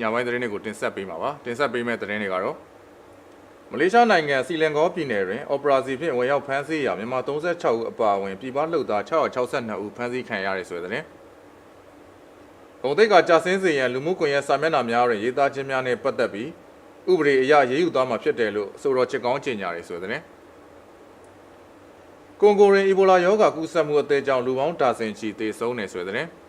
ညပိုင်းသတင်းတွေကိုတင်ဆက်ပေးမှာပါတင်ဆက်ပေးမယ့်သတင်းတွေကတော့မလေးရှားနိုင်ငံစီလင်ကောပြည်နယ်တွင်အော်ပရာစီဖြင့်ဝင်ရောက်ဖမ်းဆီးရာမြန်မာ36ဦးအပါအဝင်ပြည်ပလှုပ်သား662ဦးဖမ်းဆီးခံရတယ်ဆိုတဲ့သတင်းဂုံတိတ်ကကြာစင်းစီရန်လူမှုကွန်ရက်စာမျက်နှာများတွင်ရေးသားခြင်းများနဲ့ပတ်သက်ပြီးဥပဒေအရရေးယူသွားမှာဖြစ်တယ်လို့အဆိုတော်ချစ်ကောင်းကြေညာတယ်ဆိုတဲ့သတင်းကွန်ဂိုရင်အီဘိုလာရောဂါကူးစက်မှုအသေးကြောင့်လူပေါင်းတာဆင်ချီသေဆုံးတယ်ဆိုတဲ့သ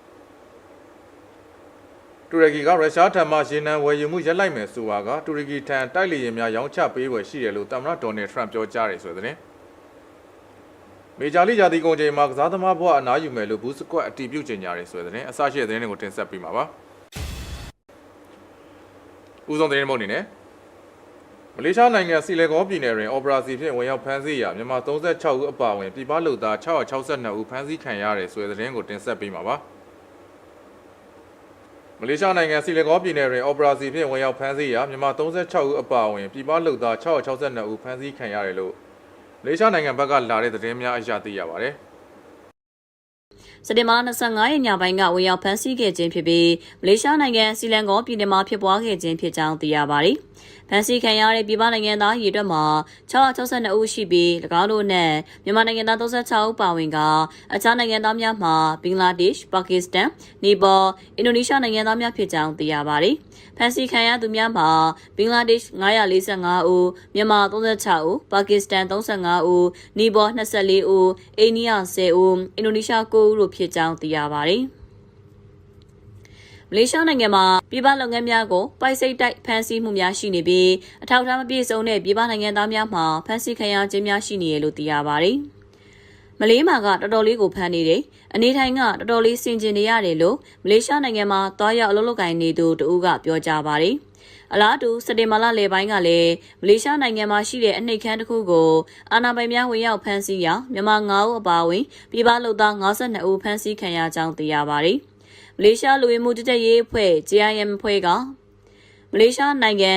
တင်းတူရကီကရုရှားထံမှရေနံဝယ်ယူမှုရပ်လိုက်မယ်ဆိုတာကတူရကီထံတိုက်လေယာဉ်များရောင်းချပေးဝယ်ရှိတယ်လို့သမ္မတဒေါ်နယ်ထရန့်ပြောကြားတယ်ဆိုတဲ့သတင်းမေဂျာလိယာတီကုန်ချိန်မှာကစားသမားဘဝအနားယူမယ်လို့ဘူးစကွက်အတီးပြုတ်ကြေညာတယ်ဆိုတဲ့သတင်းအစရှိတဲ့သတင်းတွေကိုတင်ဆက်ပေးမှာပါဦးဆုံးသတင်းမုတ်အနေနဲ့မလေးရှားနိုင်ငံစီလေကောပြည်နယ်တွင်အော်ပရာစီဖြင့်ဝင်ရောက်ဖမ်းဆီးရာမြန်မာ36ဦးအပါအဝင်ပြည်ပလူသား662ဦးဖမ်းဆီးခံရတယ်ဆိုတဲ့သတင်းကိုတင်ဆက်ပေးမှာပါ မလေးရှားနိုင်ငံစီလေကောပြည်နယ်တွင်အော်ပရာစီဖြင့်ဝင်ရောက်ဖမ်းဆီးရာမြန်မာ36ဦးအပါအဝင်ပြည်ပလူသား662ဦးဖမ်းဆီးခံရတယ်လို့မလေးရှားနိုင်ငံဘက်ကလာတဲ့သတင်းများအရသိရပါတယ်။ စက်တင်ဘာ25ရက်ညပိုင်းကဝင်ရောက်ဖမ်းဆီးခဲ့ခြင်းဖြစ်ပြီးမလေးရှားနိုင်ငံစီလန်ကောပြည်နယ်မှာဖြစ်ပွားခဲ့ခြင်းဖြစ်ကြောင်းသိရပါတယ်။ဖမ်းဆီးခံရတဲ့ပြည်ပနိုင်ငံသားရေအတွက်မှာ662ဦးရှိပြီး၎င်းတို့နဲ့မြန်မာနိုင်ငံသား36ဦးပါဝင်ကအခြားနိုင်ငံသားများမှာဘင်္ဂလားဒေ့ရှ်၊ပါကစ္စတန်၊နီပေါ၊အင်ဒိုနီးရှားနိုင်ငံသားများဖြစ်ကြောင်းသိရပါတယ်။ဖမ်းဆီးခံရသူများမှာဘင်္ဂလားဒေ့ရှ်945ဦး၊မြန်မာ36ဦး၊ပါကစ္စတန်35ဦး၊နီပေါ24ဦး၊အိန္ဒိယ10ဦး၊အင်ဒိုနီးရှား9ဦးတို့ဖြစ်ကြောင်းသိရပါတယ်။မလေးရှားနိုင်ငံမှာပြည်ပလုပ်ငန်းများကိုပိုက်စိတ်တိုက်ဖမ်းဆီးမှုများရှိနေပြီးအထောက်အထားမပြည့်စုံတဲ့ပြည်ပနိုင်ငံသားများမှာဖမ်းဆီးခံရခြင်းများရှိနေရလို့သိရပါတယ်။ မလေးမာကတော်တော်လေးကိုဖမ်းနေတယ်။အနေထိုင်ကတော်တော်လေးစင်ကျင်နေရတယ်လို့မလေးရှားနိုင်ငံမှာတွားရောက်အလုပ်လုပ်ကိုင်နေသူတဦးကပြောကြားပါတယ်။အလားတူစက်တင်ဘာလလယ်ပိုင်းကလည်းမလေးရှားနိုင်ငံမှာရှိတဲ့အနှိတ်ခမ်းတစ်ခုကိုအာဏာပိုင်များဝင်ရောက်ဖမ်းဆီးရာမြန်မာ9ဦးအပါအဝင်ပြည်ပလုပ်သား52ဦးဖမ်းဆီးခံရကြောင်းသိရပါတယ်။မလေးရှားလူဝင်မှုကြီးကြပ်ရေးအဖွဲ့ JIM အဖွဲ့ကမလေးရှားနိုင်ငံ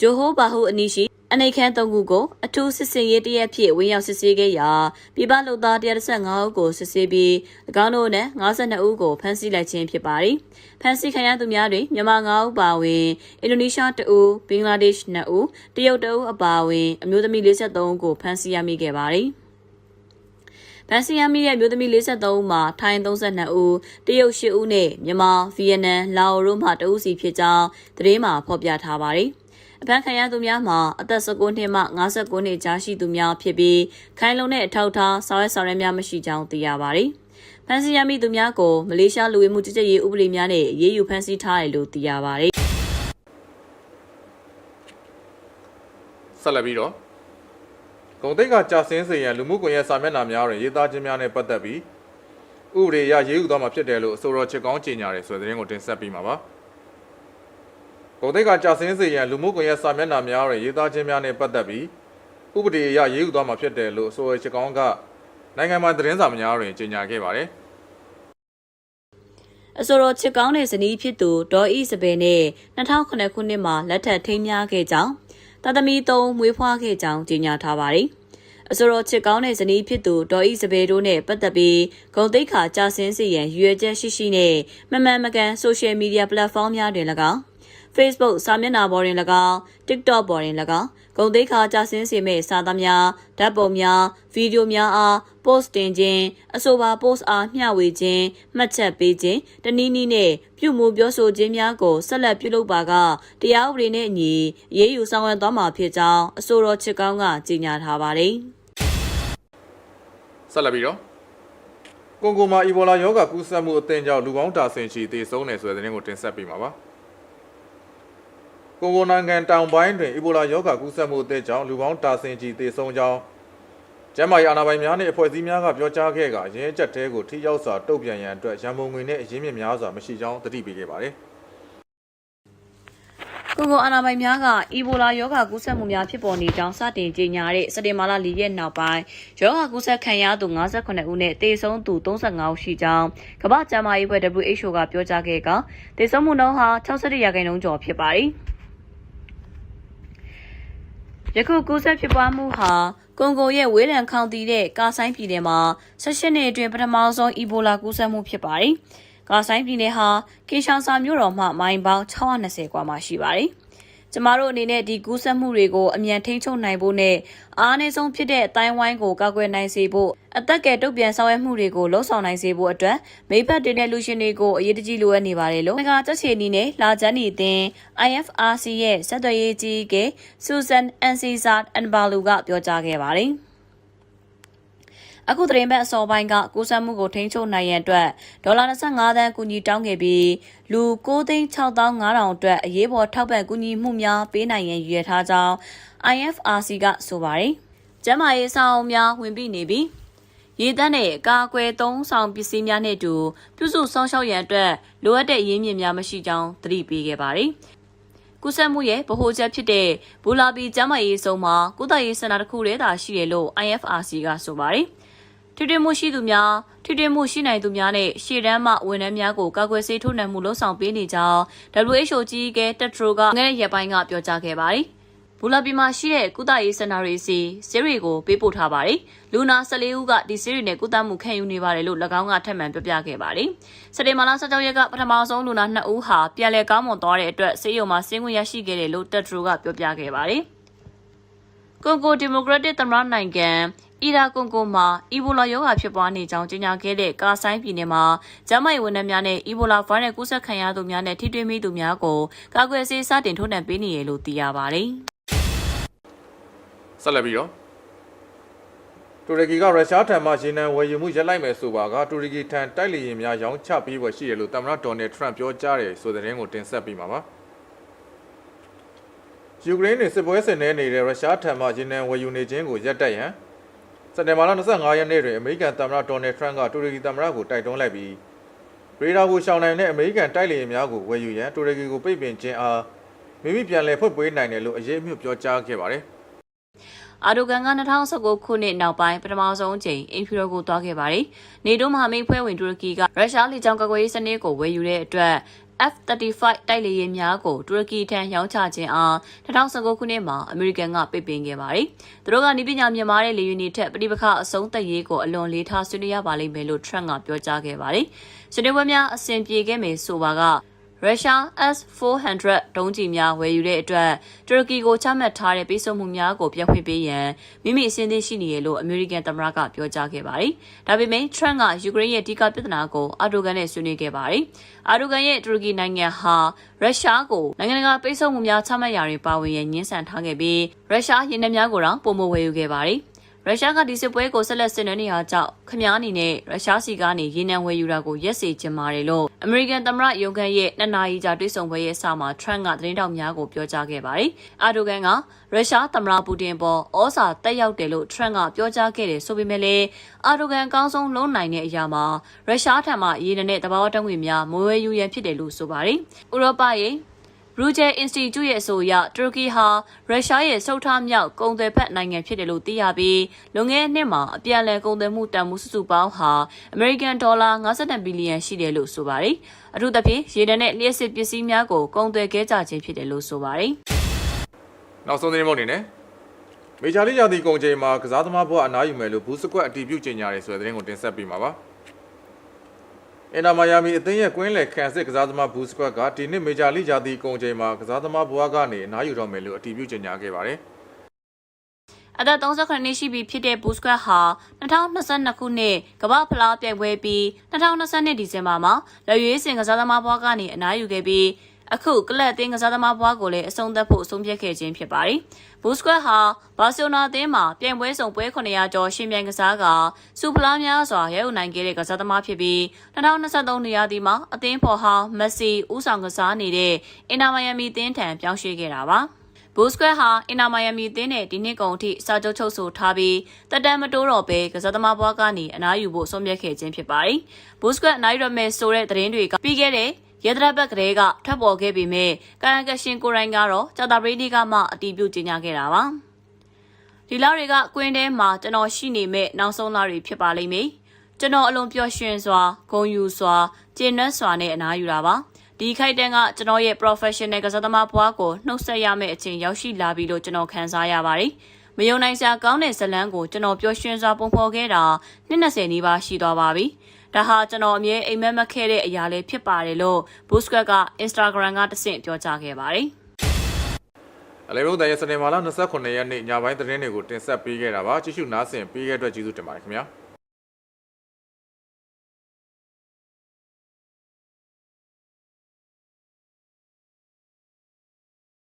ဂျိုဟိုဘာဟူအနီးရှိ အနေခန်း၃ခုကိုအထူးစစ်စင်ရေးတရက်ဖြစ်ဝင်ရောက်စစ်ဆေးခဲ့ရာပြည်ပလုပ်သား135ဦးကိုစစ်ဆေးပြီး၎င်းတို့နဲ့52ဦးကိုဖမ်းဆီးလိုက်ခြင်းဖြစ်ပါတယ်။ဖမ်းဆီးခံရသူများတွင်မြန်မာ9ဦးပါဝင်အင်ဒိုနီးရှား2ဦးဘင်္ဂလားဒေ့ရှ်2ဦးတရုတ်2ဦးအပါအဝင်အမျိုးသမီး53ဦးကိုဖမ်းဆီးရမိခဲ့ပါတယ်။ဗန်စီယမ်မီရဲ့မျိုးသမီး53ဦးမှာထိုင်း32ဦးတရုတ်10ဦးနဲ့မြန်မာဗီယက်နမ်လာအိုတို့မှ2ဦးစီဖြစ်ကြောင်းသတင်းမှာဖော်ပြထားပါတယ်။ အဖမ်းခံရသူများမှာအသက်19နှစ်မှ59နှစ်ကြားရှိသူများဖြစ်ပြီးခိုင်လုံတဲ့အထောက်အထားဆောင်ရွက်ဆောင်ရွက်များမရှိကြောင်းသိရပါတယ်။ဖမ်းဆီးရမိသူများကိုမလေးရှားလူဝင်မှုကြီးကြပ်ရေးဥပဒေများနဲ့ရေးယူဖမ်းဆီးထားတယ်လို့သိရပါတယ်။ဆက်လက်ပြီးတော့ဂုံတိတ်ကကြာစင်းစေရန်လူမှုကွန်ရက်စာမျက်နှာများတွင်ရေးသားခြင်းများနဲ့ပတ်သက်ပြီးဥပဒေအရရေးယူသွားမှာဖြစ်တယ်လို့အဆိုတော်ချစ်ကောင်းကြေညာတယ်ဆိုတဲ့သတင်းကိုတင်ဆက်ပေးမှာပါ ဂုံတိတ်ကကြာစင်းစေရန်လူမှုကွန်ရက်စာမျက်နှာများတွင်ရေးသားခြင်းများနဲ့ပတ်သက်ပြီးဥပဒေအရရေးယူသွားမှာဖြစ်တယ်လို့အဆိုတော်ချစ်ကောင်းကနိုင်ငံမှာသတင်းစာများတွင်ကြေညာခဲ့ပါတယ်အဆိုတော်ချစ်ကောင်းတဲ့ဇနီးဖြစ်သူဒေါ်ဤစပယ်နဲ့2009ခုနှစ်မှာလက်ထပ်ထိမ်းများခဲ့ကြောင်းတာသမီသုံးမွေးဖွားခဲ့ကြောင်းကြေညာထားပါတယ်။အဆိုတော်ချစ်ကောင်းတဲ့ဇနီးဖြစ်သူဒေါ်ဤစပယ်တို့နဲ့ပတ်သက်ပြီးဂုံတိတ်ခါကြာဆင်းစီရန်ရွေချက်ရှိရှိနဲ့မမှန်မကန်ဆိုရှယ်မီဒီယာပလက်ဖောင်းများတွင်၎င်း Facebook စာမျက်နှာပေါ်တွင်၎င်း TikTok ပေါ်တွင်၎င်းဂုံသိက္ခာကြဆင်းစေမဲ့စာသားများဓာတ်ပုံများဗီဒီယိုများအား post တင်ခြင်းအဆိုပါ post အားမျှဝေခြင်းမှတ်ချက်ပေးခြင်းတနည်းနည်းနဲ့ပြုမှုပြောဆိုခြင်းများကိုဆက်လက်ပြုလုပ်ပါကတရားဥပဒေနဲ့အညီအရေးယူဆောင်ရွက်သွားမှာဖြစ်ကြောင်းအဆိုတော်ချစ်ကောင်းကကြေညာထားပါတယ်ဆက်လက်ပြီးတော့ကွန်ဂိုမှာအီဘိုလာရောဂါကူးစက်မှုအသင်းကြောင့်လူပေါင်းတာဆင်ချီသေဆုံးတယ်ဆိုတဲ့သတင်းကိုတင်ဆက်ပေးမှာပါ ကွန်ဂိုနိုင်ငံတောင်ပိုင်းတွင်အီဘိုလာရောဂါကူးစက်မှုအသင်းကြောင့်လူပေါင်းတာဆင်ချီသေဆုံးကြောင်းကျန်းမာရေးအာဏာပိုင်များနှင့်အဖွဲ့အစည်းများကပြောကြားခဲ့ကအရင်းအချက်တဲကိုထိရောက်စွာတုံ့ပြန်ရန်အတွက်ရန်ပုံငွေနှင့်အရင်းမြစ်များစွာမရှိကြောင်းတတိပေးခဲ့ပါတယ်ကွန်ဂိုအာဏာပိုင်များကအီဘိုလာရောဂါကူးစက်မှုများဖြစ်ပေါ်နေကြောင်းစတင်ကြေညာတဲ့စက်တင်ဘာလ၄ရက်နောက်ပိုင်းရောဂါကူးစက်ခံရသူ58ဦးနဲ့သေဆုံးသူ35ဦးရှိကြောင်းကမ္ဘာ့ကျန်းမာရေးအဖွဲ့ WHO ကပြောကြားခဲ့ကသေဆုံးမှုနှုန်းဟာ61ရာခိုင်နှုန်းကျော်ဖြစ်ပါတယ်။ ယခုကူးစက်ဖြစ်ပွားမှုဟာကွန်ဂိုရဲ့ဝေးလံခေါင်တည်တဲ့ကာဆိုင်ပြည်နယ်မှာ16နှစ်အတွင်းပထမဆုံးအီဘိုလာကူးစက်မှုဖြစ်ပါတယ်။ကာဆိုင်ပြည်နယ်ဟာကေရှောင်ဆာမြို့တော်မှမိုင်ပေါင်း620ကွာမှာရှိပါတယ်။ ကျမတို့အနေနဲ့ဒီကူးစက်မှုတွေကိုအမြန်ထိန်းချုပ်နိုင်ဖို့နဲ့အားနည်းဆုံးဖြစ်တဲ့အတိုင်းဝိုင်းကိုကာကွယ်နိုင်စေဖို့အသက်ကယ်တုတ်ပြန်ဆောင်ရွက်မှုတွေကိုလှုံ့ဆော်နိုင်စေဖို့အတွက်မိဘတွေနဲ့လူရှင်တွေကိုအရေးတကြီးလိုအပ်နေပါတယ်လို့ငါကြက်ချီနီနဲ့လာချန်နီအသင်း IFRC ရဲ့ဆက်သွယ်ရေးကြီးကဆူဇန်အန်စီဇာအန်ဘာလူကပြောကြားခဲ့ပါတယ်။ အခုသတင်းပတ်အစောပိုင်းကကူးစက်မှုကိုထိန်းချုပ်နိုင်ရန်အတွက်ဒေါ်လာ25သန်းကူညီတောင်းခဲ့ပြီးလူ9,6500အတွက်အရေးပေါ်ထောက်ပံ့ကူညီမှုများပေးနိုင်ရန်ရည်ရွယ်ထားကြောင်း IFRC ကဆိုပါတယ်။ကျန်းမာရေးဆောင်များဝင်ပြီးနေပြီးရေတန်းနဲ့ကာကွယ်သုံးဆောင်ပစ္စည်းများနဲ့အတူပြုစုဆောင်ရှောက်ရန်အတွက်လိုအပ်တဲ့အရင်းမြစ်များမရှိကြောင်းသတိပေးခဲ့ပါတယ်။ကုသမှုရဲ့ဗဟိုချက်ဖြစ်တဲ့ဘူလာပီကျမ်းမာရေးဆောင်မှာကုသရေးစင်တာတစ်ခုတည်းသာရှိတယ်လို့ IFRC ကဆိုပါတယ်။ ထွေထွေမှုရှိသူများထွေထွေမှုရှိနိုင်သူများနဲ့ရှေ့တန်းမှဝန်ထမ်းများကိုကာကွယ်ဆေးထိုးနှံမှုလှုံ့ဆော်ပေးနေကြောင်း WHO ကြီးကတက်ထရိုကငဲ့ရက်ပိုင်းကပြောကြားခဲ့ပါတယ်။ဘူလာပီမှာရှိတဲ့ကုသရေးစင်တာတွေစီဆေးတွေကိုပေးပို့ထားပါတယ်။လူနာ14ဦးကဒီဆေးတွေနဲ့ကုသမှုခံယူနေပါတယ်လို့၎င်းကထပ်မံပြောပြခဲ့ပါတယ်။စတေမာလာ16ရက်ကပထမဆုံးလူနာ2ဦးဟာပြန်လည်ကောင်းမွန်သွားတဲ့အတွက်ဆေးရုံမှာဆင်းခွင့်ရရှိခဲ့တယ်လို့တက်ထရိုကပြောပြခဲ့ပါတယ်။ကွန်ဂိုဒီမိုကရက်တစ်သမ္မတနိုင်ငံ အီရာကွန်ကိုမှာအီဘိုလာရောဂါဖြစ်ပွားနေကြောင်းကြေညာခဲ့တဲ့ကာဆိုင်ပြည်နယ်မှာကျန်းမာရေးဝန်ထမ်းများနဲ့အီဘိုလာဗိုင်းရပ်စ်ကူးစက်ခံရသူများနဲ့ထိတွေ့မိသူများကိုကာကွယ်ဆေးစတင်ထုတ်နှံပေးနေရလို့သိရပါတယ်။ဆက်လက်ပြီးတော့တူရကီကရုရှားထံမှရေနံဝယ်ယူမှုရပ်လိုက်မယ်ဆိုပါကတူရကီထံတိုက်လေယာဉ်များရောင်းချပေးဖို့ရှိတယ်လို့သမ္မတဒေါ်နယ်ထရန့်ပြောကြားတယ်ဆိုတဲ့သတင်းကိုတင်ဆက်ပေးမှာပါယူကရိန်းနဲ့စစ်ပွဲဆင်နွှဲနေတဲ့ရုရှားထံမှရေနံဝယ်ယူနေခြင်းကိုရပ်တန့်ရန် စက်တင်ဘာလ25ရက်နေ့တွင်အမေရိကန်သမ္မတဒေါ်နယ်ထရန့်ကတူရကီသမ္မတကိုတိုက်တွန်းလိုက်ပြီးရေဒါကိုရှောင်နိုင်တဲ့အမေရိကန်တိုက်လေယာဉ်များကိုဝယ်ယူရန်တူရကီကိုပိတ်ပင်ခြင်းအားမိမိပြန်လည်ဖွင့်ပေးနိုင်တယ်လို့အရေးအမြစ်ပြောကြားခဲ့ပါတယ် အာဒိုကန်က2019ခုနှစ်နောက်ပိုင်းပထမဆုံးအကြိမ်အင်ဖီရိုကိုတွားခဲ့ပါတယ်။နေတိုးမဟာမိတ်ဖွဲ့ဝင်တူရကီကရုရှားလေကြောင်းကာကွယ်ရေးစနစ်ကိုဝယ်ယူတဲ့အတွက် F-35 တိုက်လေယာဉ်များကိုတူရကီထံရောင်းချခြင်းအား2019ခုနှစ်မှာအမေရိကန်ကပိတ်ပင်ခဲ့ပါတယ်။သူတို့ကနီးပညာမြန်မာတဲ့လေယာဉ်တွေထက်ပဋိပက္ခအဆုံးသက်ရေးကိုအလွန်လေးထားဆွေးနွေးရပါလိမ့်မယ်လို့ Trump ကပြောကြားခဲ့ပါတယ်။ဆွေးနွေးပွဲများအဆင်ပြေခဲ့မယ်ဆိုပါက ရုရှား S-400 ဒုံးကျည်များဝယ်ယူတဲ့အတွက်တူရကီကိုချမှတ်ထားတဲ့ပေးစွမှုများကိုပြန်ဖွင့်ပေးရန်မိမိအစဉ်သင့်ရှိနေရလို့အမေရိကန်သမ္မတကပြောကြားခဲ့ပါတယ်။ဒါပေမဲ့ Trump ကယူကရိန်းရဲ့အဓိကပြဿနာကိုအာဒိုကန်နဲ့ဆွေးနွေးခဲ့ပါတယ်။အာဒိုကန်ရဲ့တူရကီနိုင်ငံဟာရုရှားကိုနိုင်ငံတကာပေးစွမှုများချမှတ်ရာတွင်ပါဝင်ရန်ညှင်းဆန်ထားခဲ့ပြီးရုရှားရင်းနှီးများကိုတော့ပုံမဝယ်ယူခဲ့ပါတယ်။ ရုရှားကဒီစစ်ပွဲကိုဆက်လက်ဆင်နွှဲနေတာကြောင့်ခမားအနေနဲ့ရုရှားစီကနေရေနံဝယ်ယူတာကိုရက်စေချင်ပါတယ်လို့အမေရိကန်သမ္မတယုံကန်ရဲ့နှစ်နာရီကြာတွေ့ဆုံပွဲရဲ့အစမှာထရန့်ကသတင်းတောက်များကိုပြောကြားခဲ့ပါတယ်။အာဒိုကန်ကရုရှားသမ္မတပူတင်ပေါ်ဩစာတက်ရောက်တယ်လို့ထရန့်ကပြောကြားခဲ့တယ်ဆိုပေမဲ့လည်းအာဒိုကန်အကောင်းဆုံးလုံးနိုင်တဲ့အရာမှာရုရှားထံမှရေနံနဲ့တဘာဝတံငွေများမွေးယူရန်ဖြစ်တယ်လို့ဆိုပါတယ်။ဥရောပရဲ့ ရူဂျယ်အင်စတီကျုရဲ့အဆိုအရတူရကီဟာရုရှားရဲ့ဆုတ်ထားမြောက်ကုန်သွယ်ဖက်နိုင်ငံဖြစ်တယ်လို့သိရပြီးလွန်ခဲ့တဲ့နှစ်မှာအပြန်အလှန်ကုန်သွယ်မှုတန်ဖိုးစုစုပေါင်းဟာအမေရိကန်ဒေါ်လာ52ဘီလီယံရှိတယ်လို့ဆိုပါတယ်။အထူးသဖြင့်ရေနံနဲ့လျှက်စစ်ပစ္စည်းများကိုကုန်သွယ်ခဲ့ကြခြင်းဖြစ်တယ်လို့ဆိုပါတယ်နောက်ဆုံးသတင်းမုတ်နေနဲ့မေဂျာလိရာသီကုန်ချိန်မှာကစားသမားဘဝအနားယူမယ်လို့ဘူးစကွက်အတီးပြုတ်ကြေညာတယ်ဆိုတဲ့သတင်းကိုတင်ဆက်ပေးမှာပါ အင်တာမိုင်ယာမီအသင်းရဲ့ကွင်းလယ်ခံစစ်ကစားသမားဘူးစကွက်ကဒီနှစ်မေဂျာလိရာသီကုန်ချိန်မှာကစားသမားဘဝကနေအနားယူတော့မယ်လို့အတီးပြုတ်ကြေညာခဲ့ပါတယ်။အသက်38နှစ်ရှိပြီဖြစ်တဲ့ဘူစကွက်ဟာ2022ခုနှစ်ကမ္ဘာဖလားပြိုင်ပွဲပြီး2022ဒီဇင်ဘာမှာလက်ရွေးစင်ကစားသမားဘွားကနေအနားယူခဲ့ပြီး အခုကလပ်အသင်းကစားသမားဘွားကိုလည်းအဆုံးသတ်ဖို့အဆုံးဖြတ်ခဲ့ခြင်းဖြစ်ပါတယ်။ဘူစကွက်ဟာဘာစီလိုနာအသင်းမှာပြိုင်ပွဲဆောင်ပွဲ900ကျော်ရှင်ပြိုင်ကစားကစူဖလားများစွာရဲအုပ်နိုင်ခဲ့တဲ့ကစားသမားဖြစ်ပြီး2023နေရာဒီမှာအသင်းဖော်ဟောင်းမက်ဆီဦးဆောင်ကစားနေတဲ့အင်တာမိုင်ယာမီအသင်းထံပြောင်းရွှေ့ခဲ့တာပါ။ဘူစကွက်ဟာအင်နာမိုင်ယာမီအသင်းနဲ့ဒီနှစ်ကုန်အထိစာချုပ်ချုပ်ဆိုထားပြီးတက်တမ်းမတိုးတော့ဘဲကစားသမားဘွားကနေအနားယူဖို့ဆုံးဖြတ်ခဲ့ခြင်းဖြစ်ပါတယ်။ဘူစကွက်အနားယူရမယ်ဆိုတဲ့သတင်းတွေကပြီးခဲ့တဲ့ ရဒရဘက်ကလေးကထွက်ပေါ်ခဲ့ပေမဲ့ကာယကရှင်ကိုရိုင်းကတော့ကြာတာပရိဒီကမှအတီးပြုတ်ကြေညာခဲ့တာပါ။ဒီလတွေကကွင်းထဲမှာကျွန်တော်ရှိနေမဲ့နောက်ဆုံးလတွေဖြစ်ပါလိမ့်မယ်။ကျွန်တော်အလွန်ပျော်ရွှင်စွာဂုဏ်ယူစွာကျေနပ်စွာနဲ့အနားယူတာပါ။ဒီခိုက်တန်းကကျွန်တော်ရဲ့ professional ကစားသမားဘွားကိုနှုတ်ဆက်ရမယ့်အချိန်ရောက်ရှိလာပြီလို့ကျွန်တော်ခံစားရပါတယ်။မယုံနိုင်စရာကောင်းတဲ့ဇလန်းကိုကျွန်တော်ပျော်ရွှင်စွာပုံဖော်ခဲ့တာနှစ်20နီးပါးရှိသွားပါပြီ။ ဒါဟာကျွန်တော်အမြဲအိမ်မက်မက်ခဲ့တဲ့အရာလေးဖြစ်ပါတယ်လို့ Busquets က Instagram ကတဆင့်ပြောကြားခဲ့ပါတယ်။အလေဘုံတန်ရဲ့စနေမာလာ29ရက်နေ့ညပိုင်းသတင်းတွေကိုတင်ဆက်ပေးခဲ့တာပါကြည့်ရှုနားဆင်ပေးခဲ့တဲ့အတွက်ကျေးဇူးတင်ပါတယ်ခင်ဗျာ။